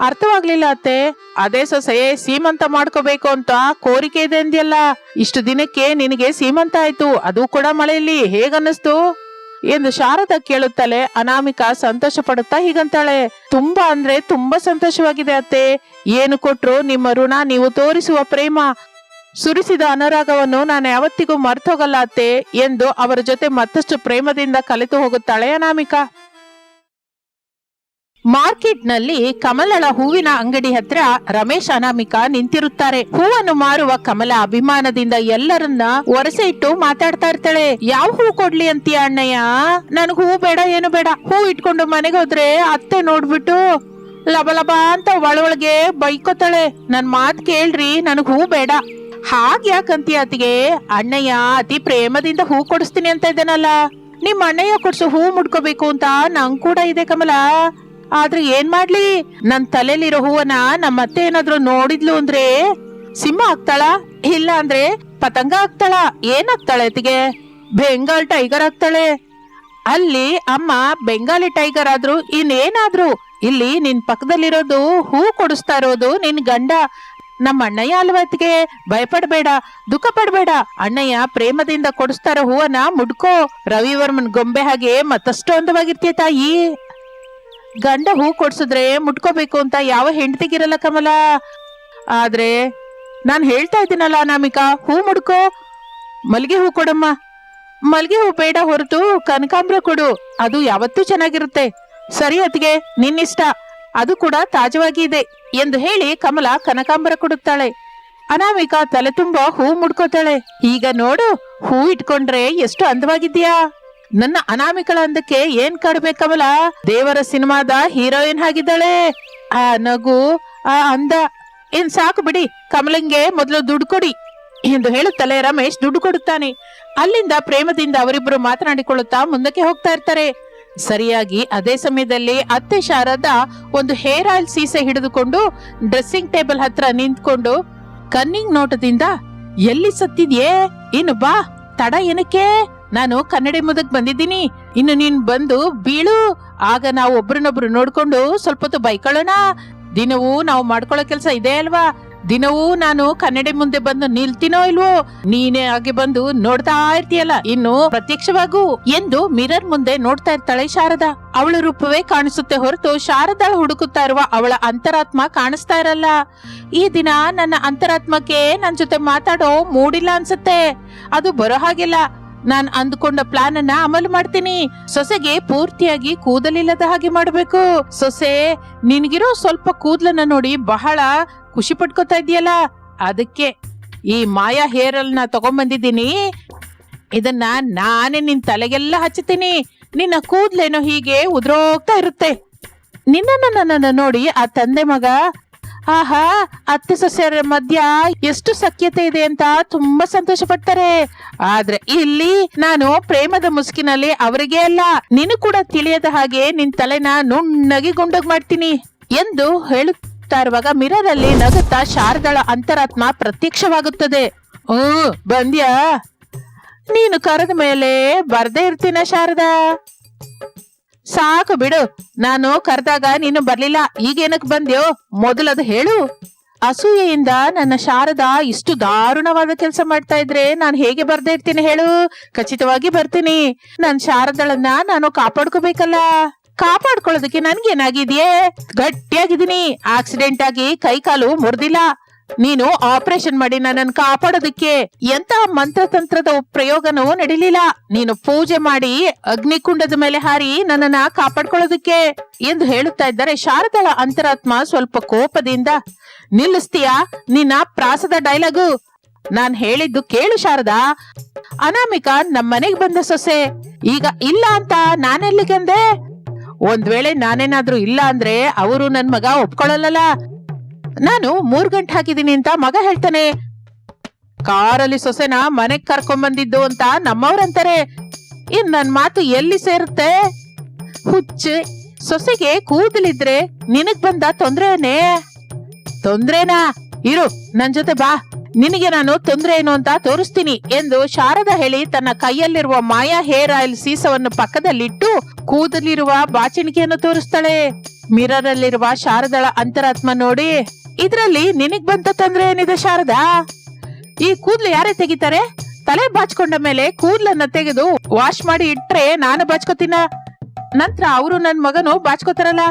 ಅರ್ಥವಾಗ್ಲಿಲ್ಲ ಅತ್ತೆ. ಅದೇ ಸೊಸೆ ಸೀಮಂತ ಮಾಡ್ಕೋಬೇಕು ಅಂತ ಕೋರಿಕೆ ಇದೆ ಅಂದ್ಯಲ್ಲ. ಇಷ್ಟು ದಿನಕ್ಕೆ ನಿನಗೆ ಸೀಮಂತ ಆಯ್ತು. ಅದು ಕೂಡ ಮಳೆಯಲ್ಲಿ. ಹೇಗನ್ನಿಸ್ತು? ಎಂದು ಶಾರದ ಕೇಳುತ್ತಲೇ ಅನಾಮಿಕ ಸಂತೋಷ ಪಡುತ್ತಾ ಹೀಗಂತಾಳೆ. ತುಂಬಾ ಅಂದ್ರೆ ತುಂಬಾ ಸಂತೋಷವಾಗಿದೆ ಅತ್ತೆ. ಏನು ಕೊಟ್ರು ನಿಮ್ಮ ಋಣ ನೀವು ತೋರಿಸುವ ಪ್ರೇಮ. ಸುರಿಸಿದ ಅನುರಾಗವನ್ನು ನಾನು ಯಾವತ್ತಿಗೂ ಮರ್ತೋಗಲ್ಲ ಅತ್ತೆ ಎಂದು ಅವರ ಜೊತೆ ಮತ್ತಷ್ಟು ಪ್ರೇಮದಿಂದ ಕಲಿತು ಹೋಗುತ್ತಾಳೆ ಅನಾಮಿಕಾ. ಮಾರ್ಕೆಟ್ನಲ್ಲಿ ಕಮಲಳ ಹೂವಿನ ಅಂಗಡಿ ಹತ್ರ ರಮೇಶ್ ಅನಾಮಿಕಾ ನಿಂತಿರುತ್ತಾರೆ. ಹೂವನ್ನು ಮಾರುವ ಕಮಲ ಅಭಿಮಾನದಿಂದ ಎಲ್ಲರನ್ನ ಒರೆಸೆ ಇಟ್ಟು ಮಾತಾಡ್ತಾ ಇರ್ತಾಳೆ. ಯಾವ ಹೂ ಕೊಡ್ಲಿ ಅಂತೀಯ ಅಣ್ಣಯ್ಯ? ನನಗ್ ಹೂ ಬೇಡ, ಏನು ಬೇಡ. ಹೂ ಇಟ್ಕೊಂಡು ಮನೆಗೆ ಹೋದ್ರೆ ಅತ್ತೆ ನೋಡ್ಬಿಟ್ಟು ಲಬಲಬಾ ಲಬ ಅಂತ ಒಳೊಳಗೆ ಬೈಕೋತಾಳೆ. ನನ್ ಮಾತ್ ಕೇಳ್ರಿ, ನನಗ್ ಹೂ ಬೇಡ. ಹಾಗ್ ಯಾಕಂತೀಯ ಅತಿಗೆ ಅಣ್ಣಯ್ಯ, ಅತಿ ಪ್ರೇಮದಿಂದ ಹೂ ಕೊಡಿಸ್ತೀನಿ ಅಂತ ಇದ್ದಾನಲ್ಲ? ನಿಮ್ ಅಣ್ಣಯ್ಯ ಕೊಡ್ಸು ಹೂ ಮುಡ್ಕೋಬೇಕು ಅಂತ ನಂಗ್ ಕೂಡ ಇದೆ ಕಮಲ. ಆದ್ರೆ ಏನ್ ಮಾಡ್ಲಿ? ನನ್ ತಲೆಯಲ್ಲಿರೋ ಹೂವನ್ನ ನಮ್ಮ ಅತ್ತೆ ಏನಾದ್ರು ನೋಡಿದ್ಲು ಅಂದ್ರೆ ಸಿಂಹ ಆಗ್ತಾಳ? ಇಲ್ಲ ಅಂದ್ರೆ ಪತಂಗ ಆಗ್ತಾಳ? ಏನ್ ಆಗ್ತಾಳ ಅತಿಗೆ ಬೆಂಗಾಲ್ ಟೈಗರ್ ಆಗ್ತಾಳೆ. ಅಲ್ಲಿ ಅಮ್ಮ ಬೆಂಗಾಲಿ ಟೈಗರ್ ಆದ್ರು ಇನ್ನೇನಾದ್ರು? ಇಲ್ಲಿ ನಿನ್ ಪಕ್ಕದಲ್ಲಿರೋದು ಹೂ ಕೊಡಿಸ್ತಾ ಇರೋದು ನಿನ್ ಗಂಡ. ನಮ್ಮ ಅಣ್ಣಯ್ಯ ಅಲ್ವತ್ಗೆ ಭಯಪಡಬೇಡ ದುಃಖ ಪಡ್ಬೇಡ ಅಣ್ಣಯ್ಯ ಪ್ರೇಮದಿಂದ ಕೊಡಿಸ್ತಾರ ಹೂವನ ಮುಡ್ಕೋ. ರವಿವರ್ಮನ್ ಗೊಂಬೆ ಹಾಗೆ ಮತ್ತಷ್ಟು ಅಂದವಾಗಿರ್ತೀಯ ತಾಯಿ. ಗಂಡ ಹೂ ಕೊಡ್ಸಿದ್ರೆ ಮುಟ್ಕೋಬೇಕು ಅಂತ ಯಾವ ಹೆಂಡತಿಗಿರಲ್ಲ ಕಮಲ. ಆದ್ರೆ ನಾನು ಹೇಳ್ತಾ ಇದ್ದೀನಲ್ಲ ಅನಾಮಿಕಾ, ಹೂ ಮುಡ್ಕೋ. ಮಲ್ಗೆ ಹೂ ಕೊಡಮ್ಮ. ಮಲ್ಗೆ ಹೂ ಬೇಡ ಹೊರತು ಕನಕಾಂಬ್ರ ಕೊಡು. ಅದು ಯಾವತ್ತೂ ಚೆನ್ನಾಗಿರುತ್ತೆ. ಸರಿ ಅತ್ಗೆ ನಿನ್ನಿಷ್ಟ. ಅದು ಕೂಡ ತಾಜವಾಗಿ ಇದೆ ಎಂದು ಹೇಳಿ ಕಮಲ ಕನಕಾಂಬರ ಕೊಡುತ್ತಾಳೆ. ಅನಾಮಿಕ ತಲೆ ತುಂಬಾ ಹೂ ಮುಡ್ಕೋತಾಳೆ. ಈಗ ನೋಡು, ಹೂ ಇಟ್ಕೊಂಡ್ರೆ ಎಷ್ಟು ಅಂದವಾಗಿದ್ಯಾ ನನ್ನ ಅನಾಮಿಕಳ ಅಂದಕ್ಕೆ ಏನ್ ಕಾಡ್ಬೇಕು ಕಮಲ? ದೇವರ ಸಿನಿಮಾದ ಹೀರೋಯಿನ್ ಆಗಿದ್ದಾಳೆ. ಆ ನಗು, ಆ ಅಂದ. ಏನ್ ಸಾಕು ಬಿಡಿ, ಕಮಲಂಗೆ ಮೊದಲು ದುಡ್ಡು ಕೊಡಿ ಎಂದು ಹೇಳುತ್ತಲೇ ರಮೇಶ್ ದುಡ್ಡು ಕೊಡುತ್ತಾನೆ. ಅಲ್ಲಿಂದ ಪ್ರೇಮದಿಂದ ಅವರಿಬ್ಬರು ಮಾತನಾಡಿಕೊಳ್ಳುತ್ತಾ ಮುಂದಕ್ಕೆ ಹೋಗ್ತಾ ಇರ್ತಾರೆ. ಸರಿಯಾಗಿ ಅದೇ ಸಮಯದಲ್ಲಿ ಅತ್ತೆ ಶಾರದಾ ಒಂದು ಹೇರ್ ಆಯಿಲ್ ಸೀಸೆ ಹಿಡಿದುಕೊಂಡು ಡ್ರೆಸ್ಸಿಂಗ್ ಟೇಬಲ್ ಹತ್ರ ನಿಂತ್ಕೊಂಡು ಕನ್ನಿಂಗ್ ನೋಟದಿಂದ, ಎಲ್ಲಿ ಸತ್ತಿದ್ಯೇ? ಇನ್ನು ಬಾ, ತಡ ಏನಕ್ಕೆ? ನಾನು ಕನ್ನಡಿ ಮುದಕ್ ಬಂದಿದ್ದೀನಿ. ಇನ್ನು ನೀನ್ ಬಂದು ಬೀಳು. ಆಗ ನಾವು ಒಬ್ರನ್ನೊಬ್ರು ನೋಡ್ಕೊಂಡು ಸ್ವಲ್ಪ ಹೊತ್ತು ಬೈಕೊಳ್ಳೋಣ. ದಿನವೂ ನಾವು ಮಾಡ್ಕೊಳ್ಳೋ ಕೆಲಸ ಇದೆ ಅಲ್ವಾ? ದಿನವೂ ನಾನು ಕನ್ನಡಿ ಮುಂದೆ ಬಂದು ನಿಲ್ತೀನೋ ಇಲ್ವೋ? ನೀನೇ ಆಗಿ ಬಂದು ನೋಡ್ತಾ ಇರ್ತೀಯಲ್ಲ? ಇನ್ನು ಪ್ರತ್ಯಕ್ಷವಾಗು ಎಂದು ಮಿರರ್ ಮುಂದೆ ನೋಡ್ತಾ ಇರ್ತಾಳೆ ಶಾರದಾ. ಅವಳ ರೂಪವೇ ಕಾಣಿಸುತ್ತೆ ಹೊರತು ಶಾರದಾಳ ಹುಡುಕುತ್ತಾ ಇರುವ ಅವಳ ಅಂತರಾತ್ಮ ಕಾಣಿಸ್ತಾ ಇರಲ್ಲ. ಈ ದಿನ ನನ್ನ ಅಂತರಾತ್ಮಕ್ಕೆ ನನ್ ಜೊತೆ ಮಾತಾಡೋ ಮೂಡಿಲ್ಲ ಅನ್ಸುತ್ತೆ. ಅದು ಬರೋ ಹಾಗಿಲ್ಲ. ನಾನ್ ಅಂದ್ಕೊಂಡ ಪ್ಲಾನ್ ಅನ್ನ ಅಮಲು ಮಾಡ್ತೀನಿ. ಸೊಸೆಗೆ ಪೂರ್ತಿಯಾಗಿ ಕೂದಲಿಲ್ಲದ ಹಾಗೆ ಮಾಡಬೇಕು. ಸೊಸೆ, ನಿನ್ಗಿರೋ ಸ್ವಲ್ಪ ಕೂದಲನ್ನ ನೋಡಿ ಬಹಳ ಖುಷಿ ಪಟ್ಕೋತಾ ಇದೆಯಲ್ಲ? ಅದಕ್ಕೆ ಈ ಮಾಯಾ ಹೇರ್ನ ತಗೊಂಬಂದಿದ್ದೀನಿ. ಇದನ್ನ ನಾನೇ ನಿನ್ ತಲೆಗೆಲ್ಲ ಹಚ್ಚುತ್ತೀನಿ. ನಿನ್ನ ಕೂದ್ಲೇನೋ ಹೀಗೆ ಉದ್ರೋಗ್ತಾ ಇರುತ್ತೆ. ನನ್ನನ್ನ ನೋಡಿ ಆ ತಂದೆ ಮಗ, ಆಹಾ, ಅತ್ತೆ ಸೊಸೆಯರ ಮಧ್ಯ ಎಷ್ಟು ಸಖ್ಯತೆ ಇದೆ ಅಂತ ತುಂಬಾ ಸಂತೋಷ ಪಡ್ತಾರೆ ಆದ್ರೆ ಇಲ್ಲಿ ನಾನು ಪ್ರೇಮದ ಮುಸುಕಿನಲ್ಲಿ ಅವರಿಗೆ ಅಲ್ಲ ನೀನು ಕೂಡ ತಿಳಿಯದ ಹಾಗೆ ನಿನ್ ತಲೆನ ನುಣ್ಣಗೆ ಗುಂಡಗ್ ಮಾಡ್ತೀನಿ ಎಂದು ಹೇಳುತ್ತಾ ಇರುವಾಗ ಮಿರರ್ ಅಲ್ಲಿ ನಗುತ್ತಾ ಶಾರದಳ ಅಂತರಾತ್ಮ ಪ್ರತ್ಯಕ್ಷವಾಗುತ್ತದೆ. ಹ್ಮ್ ಬಂದ್ಯಾ? ನೀನು ಕರೆದ ಮೇಲೆ ಬರ್ದೇ ಇರ್ತೀನ ಶಾರದಾ? ಸಾಕು ಬಿಡು, ನಾನು ಕರೆದಾಗ ನೀನು ಬರ್ಲಿಲ್ಲ. ಈಗೇನಕ್ ಬಂದ್ಯೋ, ಮೊದಲದು ಹೇಳು. ಅಸೂಯೆಯಿಂದ ನನ್ನ ಶಾರದಾ ಇಷ್ಟು ದಾರುಣವಾದ ಕೆಲಸ ಮಾಡ್ತಾ ಇದ್ರೆ ನಾನು ಹೇಗೆ ಬರ್ದೇ ಇರ್ತೀನಿ ಹೇಳು? ಖಚಿತವಾಗಿ ಬರ್ತೀನಿ. ನನ್ ಶಾರದಳನ್ನ ನಾನು ಕಾಪಾಡ್ಕೋಬೇಕಲ್ಲ. ಕಾಪಾಡ್ಕೊಳ್ಳೋದಕ್ಕೆ ನನ್ಗೇನಾಗಿದೆಯೇ? ಗಟ್ಟಿಯಾಗಿದ್ದೀನಿ. ಆಕ್ಸಿಡೆಂಟ್ ಆಗಿ ಕೈಕಾಲು ಮುರಿದಿಲ್ಲ. ನೀನು ಆಪರೇಷನ್ ಮಾಡಿ ನನ್ನನ್ನು ಕಾಪಾಡೋದಕ್ಕೆ ಎಂತ ಮಂತ್ರತಂತ್ರದ ಪ್ರಯೋಗನೂ ನಡೀಲಿಲ್ಲ. ನೀನು ಪೂಜೆ ಮಾಡಿ ಅಗ್ನಿಕುಂಡದ ಮೇಲೆ ಹಾರಿ ನನ್ನನ್ನ ಕಾಪಾಡ್ಕೊಳ್ಳೋದಕ್ಕೆ ಎಂದು ಹೇಳುತ್ತಾ ಇದ್ದಾರೆ ಶಾರದಳ ಅಂತರಾತ್ಮ ಸ್ವಲ್ಪ ಕೋಪದಿಂದ, ನಿಲ್ಲಿಸ್ತೀಯಾ? ನಿನ್ನ ಪ್ರಾಸದ ಡೈಲಾಗು. ನಾನ್ ಹೇಳಿದ್ದು ಕೇಳು ಶಾರದಾ. ಅನಾಮಿಕಾ ನಮ್ಮನೆಗ್ ಬಂದ ಸೊಸೆ. ಈಗ ಇಲ್ಲ ಅಂತ ನಾನೆಲ್ಲಿಗಂದೆ? ಒಂದ್ ವೇಳೆ ನಾನೇನಾದ್ರೂ ಇಲ್ಲ ಅಂದ್ರೆ ಅವರು ನನ್ ಮಗ ಒಪ್ಕೊಳ್ಳಲ್ಲ ನಾನು ಮೂರ್ ಗಂಟೆ ಹಾಕಿದೀನಿ ಅಂತ ಮಗ ಹೇಳ್ತಾನೆ. ಕಾರಲ್ಲಿ ಸೊಸೆನ ಮನೆಗ್ ಕರ್ಕೊಂಡ್ ಬಂದಿದ್ದು ಅಂತ ನಮ್ಮವ್ರಂತಾರೆ. ಇನ್ ನನ್ ಮಾತು ಎಲ್ಲಿ ಸೇರುತ್ತೆ? ಹುಚ್ಚ, ಸೊಸೆಗೆ ಕೂದಲಿದ್ರೆ ನಿನಗ್ ಬಂದ ತೊಂದ್ರೆನೇ? ತೊಂದ್ರೆನಾ? ಇರು, ನನ್ ಜೊತೆ ಬಾ. ನಿನಗೆ ನಾನು ತೊಂದ್ರೆ ಏನು ಅಂತ ತೋರಿಸ್ತೀನಿ ಎಂದು ಶಾರದಾ ಹೇಳಿ ತನ್ನ ಕೈಯಲ್ಲಿರುವ ಮಾಯಾ ಹೇರ್ ಆಯಿಲ್ ಸೀಸವನ್ನು ಪಕ್ಕದಲ್ಲಿಟ್ಟು ಕೂದಲಿರುವ ಬಾಚಣಿಕೆಯನ್ನು ತೋರಿಸ್ತಾಳೆ. ಮಿರರ್ ಅಲ್ಲಿರುವ ಶಾರದಳ ಅಂತರಾತ್ಮ ನೋಡಿ, ಇದ್ರಲ್ಲಿ ನಿನಗ್ ಬಂತ ತೊಂದ್ರೆ ಏನಿದೆ ಶಾರದಾ? ಈ ಕೂದಲು ಯಾರೇ ತೆಗಿತಾರೆ? ತಲೆ ಬಾಚ್ಕೊಂಡ ಮೇಲೆ ಕೂದಲನ್ನ ತೆಗೆದು ವಾಶ್ ಮಾಡಿ ಇಟ್ರೆ ನಾನು ಬಾಚ್ಕೋತೀನ? ನಂತರ ಅವರು ನನ್ ಮಗನು ಬಾಚ್ಕೋತಾರಲ್ಲ?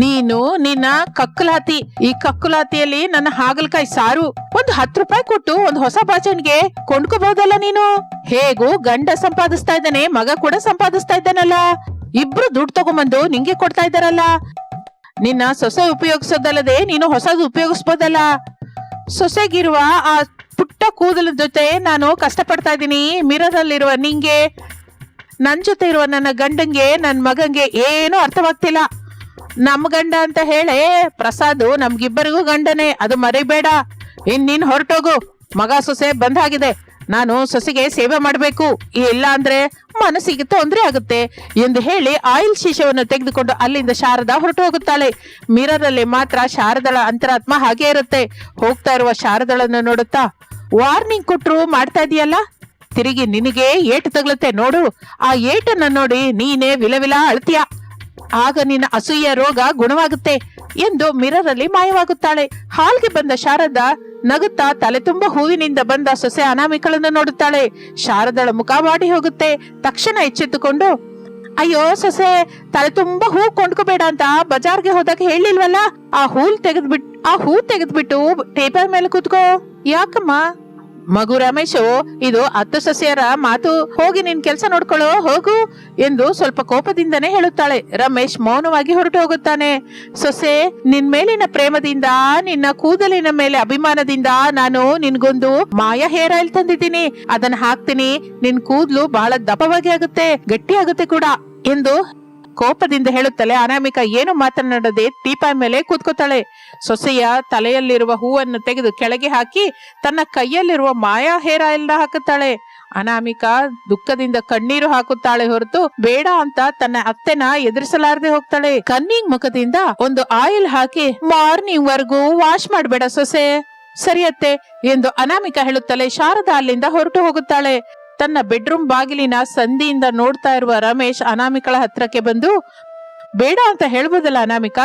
ನೀನು ನಿನ್ನ ಕಕ್ಕುಲಾತಿ, ಈ ಕಕ್ಕುಲಾತಿಯಲ್ಲಿ ನನ್ನ ಹಾಗಲಕಾಯಿ ಸಾರು ಒಂದು ಹತ್ತು ರೂಪಾಯಿ ಕೊಟ್ಟು ಒಂದು ಹೊಸ ಬಾಚಣಿಗೆ ಕೊಂಡ್ಕೋಬಹುದಲ್ಲ ನೀನು? ಹೇಗೂ ಗಂಡ ಸಂಪಾದಿಸ್ತಾ ಇದ್ದಾನೆ, ಮಗ ಕೂಡ ಸಂಪಾದಿಸ್ತಾ ಇದ್ದಾನಲ್ಲ. ಇಬ್ರು ದುಡ್ಡು ತಗೊಂಬಂದು ನಿಂಗೆ ಕೊಡ್ತಾ ಇದ್ದಾರಲ್ಲ. ನಿನ್ನ ಸೊಸೆ ಉಪಯೋಗಿಸೋದಲ್ಲದೆ ನೀನು ಹೊಸದು ಉಪಯೋಗಿಸ್ಬೋದಲ್ಲ. ಸೊಸೆಗಿರುವ ಆ ಪುಟ್ಟ ಕೂದಲ ಜೊತೆ ನಾನು ಕಷ್ಟಪಡ್ತಾ ಇದ್ದೀನಿ. ಮಿರರ್ ಅಲ್ಲಿರುವ ನಿಂಗೆ, ನನ್ ಜೊತೆ ಇರುವ ನನ್ನ ಗಂಡಂಗೆ ನನ್ನ ಮಗಂಗೆ ಏನೂ ಅರ್ಥವಾಗ್ತಿಲ್ಲ. ನಮ್ ಗಂಡ ಅಂತ ಹೇಳಿ, ಪ್ರಸಾದ್, ನಮ್ಗಿಬ್ಬರಿಗೂ ಗಂಡನೇ, ಅದು ಮರಿಬೇಡ. ಇನ್ ನೀನ್ ಹೊರಟೋಗು. ಮಗ ಸೊಸೆ ಬಂದಾಗಿದೆ. ನಾನು ಸೊಸೆಗೆ ಸೇವೆ ಮಾಡಬೇಕು. ಇಲ್ಲ ಅಂದ್ರೆ ಮನಸ್ಸಿಗೆ ತೊಂದರೆ ಆಗುತ್ತೆ ಎಂದು ಹೇಳಿ ಆಯಿಲ್ ಶೀಶವನ್ನು ತೆಗೆದುಕೊಂಡು ಅಲ್ಲಿಂದ ಶಾರದಾ ಹೊರಟು ಹೋಗುತ್ತಾಳೆ ಮಿರರ್ ಅಲ್ಲಿ ಮಾತ್ರ ಶಾರದಳ ಅಂತರಾತ್ಮ ಹಾಗೆ ಇರುತ್ತೆ. ಹೋಗ್ತಾ ಇರುವ ಶಾರದಳನ್ನು ನೋಡುತ್ತಾ, ವಾರ್ನಿಂಗ್ ಕೊಟ್ಟರು ಮಾಡ್ತಾ ಇದೆಯಲ್ಲ? ತಿರುಗಿ ನಿನಗೆ ಏಟು ತಗಲುತ್ತೆ, ನೋಡು. ಆ ಏಟನ್ನ ನೋಡಿ ನೀನೇ ವಿಲವಿಲ ಅಳ್ತೀಯ. ಆಗ ನಿನ್ನ ಅಸೂಯ ರೋಗ ಗುಣವಾಗುತ್ತೆ ಎಂದು ಮಿರರ್ ಅಲ್ಲಿ ಮಾಯವಾಗುತ್ತಾಳೆ. ಹಾಲ್ಗೆ ಬಂದ ಶಾರದ ನಗುತ್ತಾ ತಲೆ ತುಂಬ ಹೂವಿನಿಂದ ಬಂದ ಸೊಸೆ ಅನಾಮಿಕಳನ್ನು ನೋಡುತ್ತಾಳೆ. ಶಾರದಳ ಮುಖ ಮಾಡಿ ಹೋಗುತ್ತೆ. ತಕ್ಷಣ ಎಚ್ಚೆತ್ತುಕೊಂಡು, ಅಯ್ಯೋ ಸೊಸೆ, ತಲೆ ತುಂಬಾ ಹೂ ಕೊಂಡ್ಕೋಬೇಡ ಅಂತ ಬಜಾರ್ಗೆ ಹೋದಾಗ ಹೇಳಿಲ್ವಲ್ಲ? ಆ ಹೂಲ್ ತೆಗೆದ್ಬಿಟ್, ಆ ಹೂ ತೆಗೆದ್ಬಿಟ್ಟು ಟೇಬಲ್ ಮೇಲೆ ಕೂತ್ಕೋ. ಯಾಕಮ್ಮ? ಮಗು ರಮೇಶು ಇದು ಹತ್ತು ಸಸ್ಯರ ಮಾತು. ಹೋಗಿ ನಿನ್ ಕೆಲಸ ನೋಡ್ಕೊಳ್ಳೋ ಹೋಗು ಎಂದು ಸ್ವಲ್ಪ ಕೋಪದಿಂದನೇ ಹೇಳುತ್ತಾಳೆ. ರಮೇಶ್ ಮೌನವಾಗಿ ಹೊರಟು ಹೋಗುತ್ತಾನೆ. ಸೊಸೆ, ನಿನ್ ಮೇಲಿನ ಪ್ರೇಮದಿಂದ, ನಿನ್ನ ಕೂದಲಿನ ಮೇಲೆ ಅಭಿಮಾನದಿಂದ ನಾನು ನಿನ್ಗೊಂದು ಮಾಯ ಹೇರ್ ಆಯಿಲ್ ತಂದಿದ್ದೀನಿ. ಅದನ್ನ ಹಾಕ್ತೀನಿ. ನಿನ್ ಕೂದಲು ಬಹಳ ದಪ್ಪವಾಗಿ ಆಗುತ್ತೆ ಗಟ್ಟಿ ಆಗುತ್ತೆ ಕೂಡ ಎಂದು ಕೋಪದಿಂದ ಹೇಳುತ್ತಲೆ ಅನಾಮಿಕ ಏನು ಮಾತನಾಡದೆ ದೀಪ ಮೇಲೆ ಕೂತ್ಕೋತಾಳೆ. ಸೊಸೆಯ ತಲೆಯಲ್ಲಿರುವ ಹೂವನ್ನು ತೆಗೆದು ಕೆಳಗೆ ಹಾಕಿ ತನ್ನ ಕೈಯಲ್ಲಿರುವ ಮಾಯಾ ಹೇರ ಎಲ್ಲ ಹಾಕುತ್ತಾಳೆ. ಅನಾಮಿಕ ದುಃಖದಿಂದ ಕಣ್ಣೀರು ಹಾಕುತ್ತಾಳೆ ಹೊರತು ಬೇಡ ಅಂತ ತನ್ನ ಅತ್ತೆನ ಎದುರಿಸಲಾರದೆ ಹೋಗ್ತಾಳೆ. ಕನ್ನಿಂಗ್ ಮುಖದಿಂದ ಒಂದು ಆಯಿಲ್ ಹಾಕಿ, ಮಾರ್ನಿಂಗ್ ವರ್ಗೂ ವಾಶ್ ಮಾಡಬೇಡ ಸೊಸೆ. ಸರಿಯತ್ತೆ ಎಂದು ಅನಾಮಿಕ ಹೇಳುತ್ತಲೇ ಶಾರದಾ ಅಲ್ಲಿಂದ ಹೊರಟು ಹೋಗುತ್ತಾಳೆ. ತನ್ನ ಬೆಡ್ರೂಮ್ ಬಾಗಿಲಿನ ಸಂಧಿಯಿಂದ ನೋಡ್ತಾ ಇರುವ ರಮೇಶ್ ಅನಾಮಿಕಳ ಹತ್ರಕ್ಕೆ ಬಂದು, ಬೇಡ ಅಂತ ಹೇಳ್ಬೋದಲ್ಲ ಅನಾಮಿಕ?